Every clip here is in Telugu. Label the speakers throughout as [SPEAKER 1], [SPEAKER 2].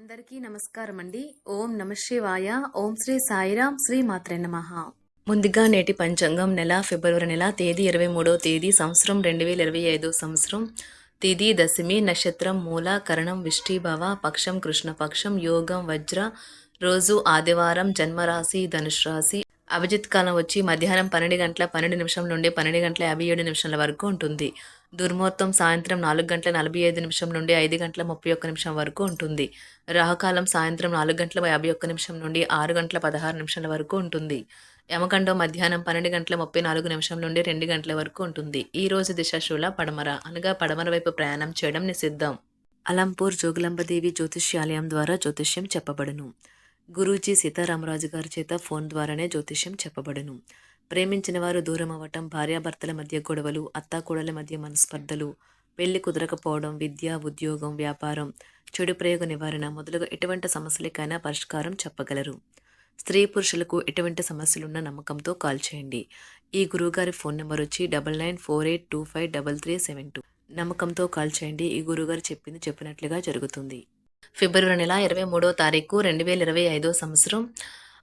[SPEAKER 1] అందరికీ నమస్కారం అండి ఓం నమ శివాయ. ఓం శ్రీ సాయిరాం శ్రీ మాత్రే నమ. ముందుగా నేటి పంచాంగం నెల ఫిబ్రవరి నెల తేదీ ఇరవై మూడో తేదీ సంవత్సరం రెండు వేల ఇరవై ఐదో సంవత్సరం. తిథి దశమి నక్షత్రం మూల కరణం విష్టిభవ పక్షం కృష్ణపక్షం యోగం వజ్ర. రోజు ఆదివారం జన్మరాశి ధనుష్ రాశి. అభిజిత్ కాలం వచ్చి మధ్యాహ్నం పన్నెండు గంటల పన్నెండు నిమిషం నుండి పన్నెండు గంటల యాభై ఏడు నిమిషాల వరకు ఉంటుంది. దుర్ముహూర్తం సాయంత్రం నాలుగు గంటల నలభై ఐదు నిమిషం నుండి ఐదు గంటల ముప్పై ఒక్క నిమిషం వరకు ఉంటుంది. రాహుకాలం సాయంత్రం నాలుగు గంటల యాభై ఒక్క నిమిషం నుండి ఆరు గంటల పదహారు నిమిషాల వరకు ఉంటుంది. యమకండం మధ్యాహ్నం పన్నెండు గంటల ముప్పై నాలుగు నిమిషం నుండి రెండు గంటల వరకు ఉంటుంది. ఈ రోజు దిశశూల పడమర అనగా పడమర వైపు ప్రయాణం చేయడం నిషిద్ధం. అలంపూర్ జోగులంబదేవి జ్యోతిష్యాలయం ద్వారా జ్యోతిష్యం చెప్పబడును. గురూజీ సీతారామరాజు గారి చేత ఫోన్ ద్వారానే జ్యోతిష్యం చెప్పబడును. ప్రేమించిన వారు దూరం అవ్వటం భార్యాభర్తల మధ్య గొడవలు అత్తాకోడల మధ్య మనస్పర్ధలు పెళ్ళి కుదరకపోవడం విద్య ఉద్యోగం వ్యాపారం చెడు ప్రయోగ నివారణ మొదలుగా ఎటువంటి సమస్యలకైనా పరిష్కారం చెప్పగలరు. స్త్రీ పురుషులకు ఎటువంటి సమస్యలున్న నమ్మకంతో కాల్ చేయండి. ఈ గురువుగారి ఫోన్ నెంబర్ వచ్చి double nine four eight two five double three seven two. నమ్మకంతో కాల్ చేయండి. ఈ గురువుగారు చెప్పింది చెప్పినట్లుగా జరుగుతుంది. ఫిబ్రవరి నెల ఇరవై మూడో తారీఖు రెండు వేల ఇరవై ఐదో సంవత్సరం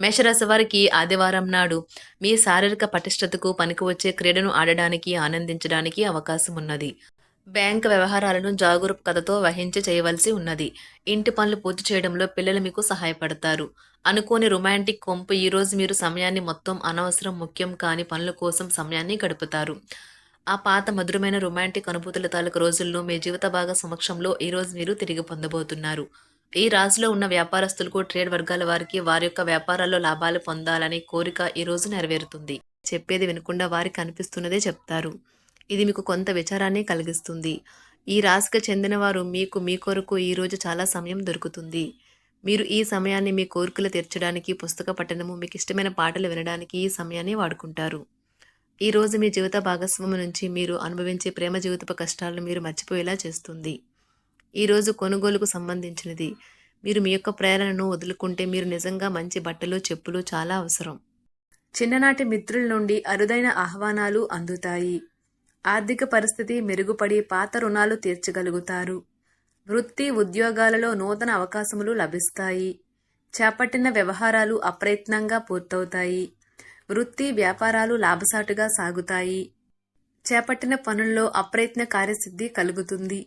[SPEAKER 1] మేషరాశి వారికి ఆదివారం నాడు మీ శారీరక పటిష్టతకు పనికి వచ్చే క్రీడను ఆడడానికి ఆనందించడానికి అవకాశం ఉన్నది. బ్యాంక్ వ్యవహారాలను జాగరూకతతో వహించి చేయవలసి ఉన్నది. ఇంటి పనులు పూర్తి చేయడంలో పిల్లలు మీకు సహాయపడతారు. అనుకోని రొమాంటిక్ కొంపు ఈరోజు మీరు సమయాన్ని మొత్తం అనవసరం ముఖ్యం కాని పనుల కోసం సమయాన్ని గడుపుతారు. ఆ పాత మధురమైన రొమాంటిక్ అనుభూతుల తాలూకు రోజుల్లో మీ జీవిత భాగ సమక్షంలో ఈరోజు మీరు తిరిగి పొందబోతున్నారు. ఈ రాశిలో ఉన్న వ్యాపారస్తులకు ట్రేడ్ వర్గాల వారికి వారి యొక్క వ్యాపారాల్లో లాభాలు పొందాలనే కోరిక ఈ రోజు నెరవేరుతుంది. చెప్పేది వినకుండా వారికి అనిపిస్తున్నదే చెప్తారు. ఇది మీకు కొంత విచారాన్ని కలిగిస్తుంది. ఈ రాశికి చెందిన వారు మీకు మీ కొరకు ఈ రోజు చాలా సమయం దొరుకుతుంది. మీరు ఈ సమయాన్ని మీ కోరికలు తీర్చడానికి పుస్తక పఠనము మీకు ఇష్టమైన పాటలు వినడానికి ఈ సమయాన్ని వాడుకుంటారు. ఈరోజు మీ జీవిత భాగస్వామి నుంచి మీరు అనుభవించే ప్రేమ జీవితపు కష్టాలను మీరు మర్చిపోయేలా చేస్తుంది. ఈరోజు కొనుగోలుకు సంబంధించినది. మీరు మీ యొక్క ప్రేరణను వదులుకుంటే మీరు నిజంగా మంచి బట్టలు చెప్పులు చాలా అవసరం. చిన్ననాటి మిత్రుల నుండి అరుదైన ఆహ్వానాలు అందుతాయి. ఆర్థిక పరిస్థితి మెరుగుపడి పాత రుణాలు తీర్చగలుగుతారు. వృత్తి ఉద్యోగాలలో నూతన అవకాశములు లభిస్తాయి. చేపట్టిన వ్యవహారాలు అప్రయత్నంగా పూర్తవుతాయి. వృత్తి వ్యాపారాలు లాభసాటుగా సాగుతాయి. చేపట్టిన పనుల్లో అప్రయత్న కార్యసిద్ధి కలుగుతుంది.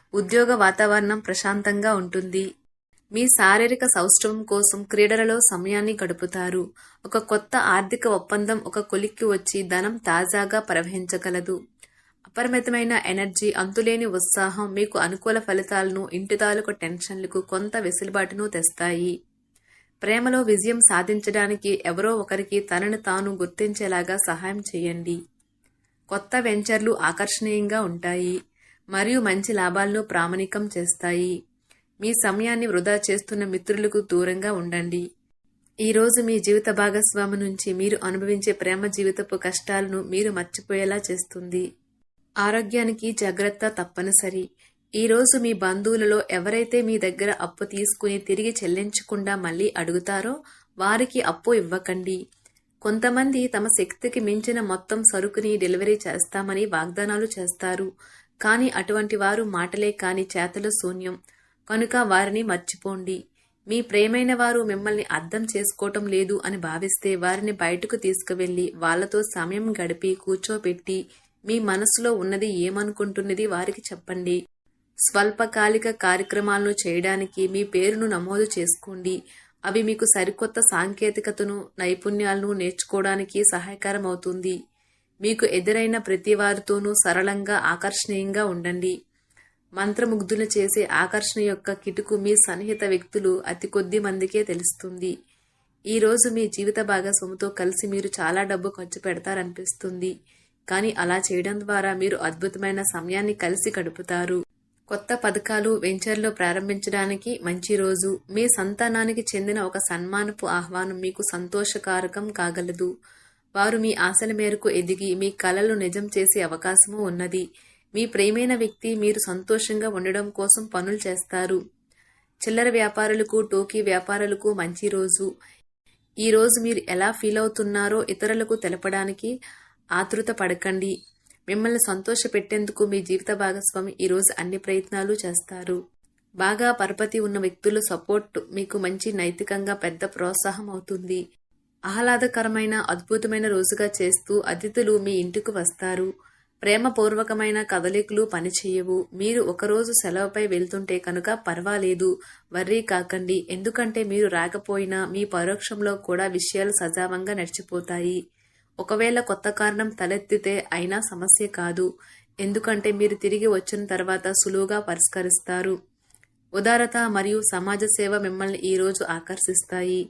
[SPEAKER 1] ఉద్యోగ వాతావరణం ప్రశాంతంగా ఉంటుంది. మీ శారీరక సౌష్ఠవం కోసం క్రీడలలో సమయాన్ని గడుపుతారు. ఒక కొత్త ఆర్థిక ఒప్పందం ఒక కొలిక్కి వచ్చి ధనం తాజాగా ప్రవహించగలదు. అపరిమితమైన ఎనర్జీ అంతులేని ఉత్సాహం మీకు అనుకూల ఫలితాలను ఇంటి తాలూకు టెన్షన్లకు కొంత వెసులుబాటును తెస్తాయి. ప్రేమలో విజయం సాధించడానికి ఎవరో ఒకరికి తనను తాను గుర్తించేలాగా సహాయం చేయండి. కొత్త వెంచర్లు ఆకర్షణీయంగా ఉంటాయి. మరియు మంచి లాభాలను ప్రామాణికం చేస్తాయి. మీ సమయాన్ని వృధా చేస్తున్న మిత్రులకు దూరంగా ఉండండి. ఈరోజు మీ జీవిత భాగస్వామి నుంచి మీరు అనుభవించే ప్రేమ జీవితపు కష్టాలను మీరు మర్చిపోయేలా చేస్తుంది. ఆరోగ్యానికి జాగ్రత్త తప్పనిసరి. ఈరోజు మీ బంధువులలో ఎవరైతే మీ దగ్గర అప్పు తీసుకుని తిరిగి చెల్లించకుండా మళ్ళీ అడుగుతారో వారికి అప్పు ఇవ్వకండి. కొంతమంది తమ శక్తికి మించిన మొత్తం సరుకుని డెలివరీ చేస్తామని వాగ్దానాలు చేస్తారు. కానీ అటువంటి వారు మాటలే కాని చేతలు శూన్యం. కనుక వారిని మర్చిపోండి. మీ ప్రేమైన వారు మిమ్మల్ని అర్థం చేసుకోవటం లేదు అని భావిస్తే వారిని బయటకు తీసుకువెళ్ళి వాళ్ళతో సమయం గడిపి కూర్చోబెట్టి మీ మనసులో ఉన్నది ఏమనుకుంటున్నది వారికి చెప్పండి. స్వల్పకాలిక కార్యక్రమాలను చేయడానికి మీ పేరును నమోదు చేసుకోండి. అవి మీకు సరికొత్త సాంకేతికతను నైపుణ్యాలను నేర్చుకోవడానికి సహాయకరం అవుతుంది మీకు ఎదురైన ప్రతి వారితోనూ సరళంగా ఆకర్షణీయంగా ఉండండి. మంత్రముగ్ధులు చేసే ఆకర్షణ యొక్క కిటుకు మీ సన్నిహిత వ్యక్తులు అతి కొద్ది మందికే తెలుస్తుంది. ఈ రోజు మీ జీవిత భాగస్వామితో కలిసి మీరు చాలా డబ్బు ఖర్చు పెడతారనిపిస్తుంది. కానీ అలా చేయడం ద్వారా మీరు అద్భుతమైన సమయాన్ని కలిసి గడుపుతారు. కొత్త పథకాలు వెంచర్లు ప్రారంభించడానికి మంచి రోజు. మీ సంతానానికి చెందిన ఒక సన్మానపు ఆహ్వానం మీకు సంతోషకారకం కాగలదు. వారు మీ ఆశల మేరకు ఎదిగి మీ కలలు నిజం చేసే అవకాశము ఉన్నది. మీ ప్రేమైన వ్యక్తి మీరు సంతోషంగా ఉండడం కోసం పనులు చేస్తారు. చిల్లర వ్యాపారులకు టోకీ వ్యాపారులకు మంచి రోజు. ఈ రోజు మీరు ఎలా ఫీల్ అవుతున్నారో ఇతరులకు తెలపడానికి ఆతృత పడకండి. మిమ్మల్ని సంతోష పెట్టేందుకు మీ జీవిత భాగస్వామి ఈరోజు అన్ని ప్రయత్నాలు చేస్తారు. బాగా పరపతి ఉన్న వ్యక్తుల సపోర్ట్ మీకు మంచి నైతికంగా పెద్ద ప్రోత్సాహం అవుతుంది. ఆహ్లాదకరమైన అద్భుతమైన రోజుగా చేస్తూ అతిథులు మీ ఇంటికి వస్తారు. ప్రేమపూర్వకమైన కదలికలు పనిచేయవు. మీరు ఒకరోజు సెలవుపై వెళ్తుంటే కనుక పర్వాలేదు. వర్రీ కాకండి. ఎందుకంటే మీరు రాకపోయినా మీ పరోక్షంలో కూడా విషయాలు సజావంగా నడిచిపోతాయి. ఒకవేళ కొత్త కారణం తలెత్తితే అయినా సమస్య కాదు. ఎందుకంటే మీరు తిరిగి వచ్చిన తర్వాత సులువుగా పరిష్కరిస్తారు. ఉదారత మరియు సమాజ సేవ మిమ్మల్ని ఈరోజు ఆకర్షిస్తాయి.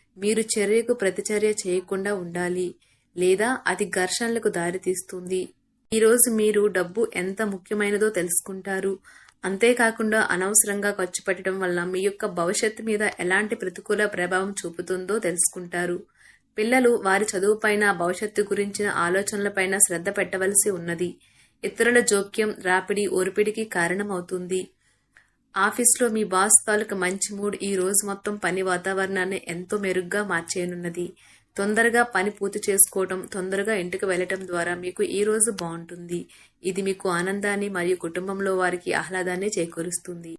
[SPEAKER 1] మీరు చర్యకు ప్రతిచర్య చేయకుండా ఉండాలి లేదా అది ఘర్షణలకు దారితీస్తుంది ఈరోజు మీరు డబ్బు ఎంత ముఖ్యమైనదో తెలుసుకుంటారు. అంతేకాకుండా అనవసరంగా ఖర్చు పెట్టడం వల్ల మీ యొక్క భవిష్యత్తు మీద ఎలాంటి ప్రతికూల ప్రభావం చూపుతుందో తెలుసుకుంటారు. పిల్లలు వారి చదువుపైన భవిష్యత్తు గురించిన ఆలోచనలపైన శ్రద్ధ పెట్టవలసి ఉన్నది. ఇతరుల జోక్యం రాపిడి ఓర్పిడికి కారణమవుతుంది. ఆఫీస్లో మీ బాస్ తాలూకు మంచి మూడ్ ఈ రోజు మొత్తం పని వాతావరణాన్ని ఎంతో మెరుగ్గా మార్చేయనున్నది. తొందరగా పని పూర్తి చేసుకోవటం తొందరగా ఇంటికి వెళ్ళటం ద్వారా మీకు ఈ రోజు బాగుంటుంది. ఇది మీకు ఆనందాన్ని మరియు కుటుంబంలో వారికి ఆహ్లాదాన్ని చేకూరుస్తుంది.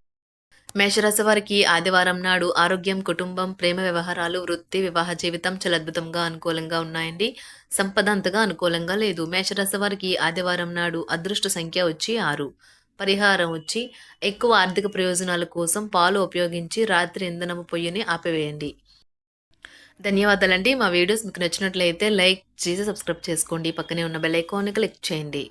[SPEAKER 1] మేషరాశి వారికి ఆదివారం నాడు ఆరోగ్యం కుటుంబం ప్రేమ వ్యవహారాలు వృత్తి వివాహ జీవితం చాలా అద్భుతంగా అనుకూలంగా ఉన్నాయండి. సంపద అంతగా అనుకూలంగా లేదు. మేషరాశి వారికి ఆదివారం నాడు అదృష్ట సంఖ్య వచ్చి ఆరు. పరిహారం వచ్చి ఎక్కువ ఆర్థిక ప్రయోజనాల కోసం పాలు ఉపయోగించి రాత్రి ఇంధనము పొయ్యిని ఆపివేయండి. ధన్యవాదాలండి. మా వీడియోస్ మీకు నచ్చినట్లయితే లైక్ చేసి సబ్స్క్రైబ్ చేసుకోండి. పక్కనే ఉన్న బెల్ ఐకాన్ని క్లిక్ చేయండి.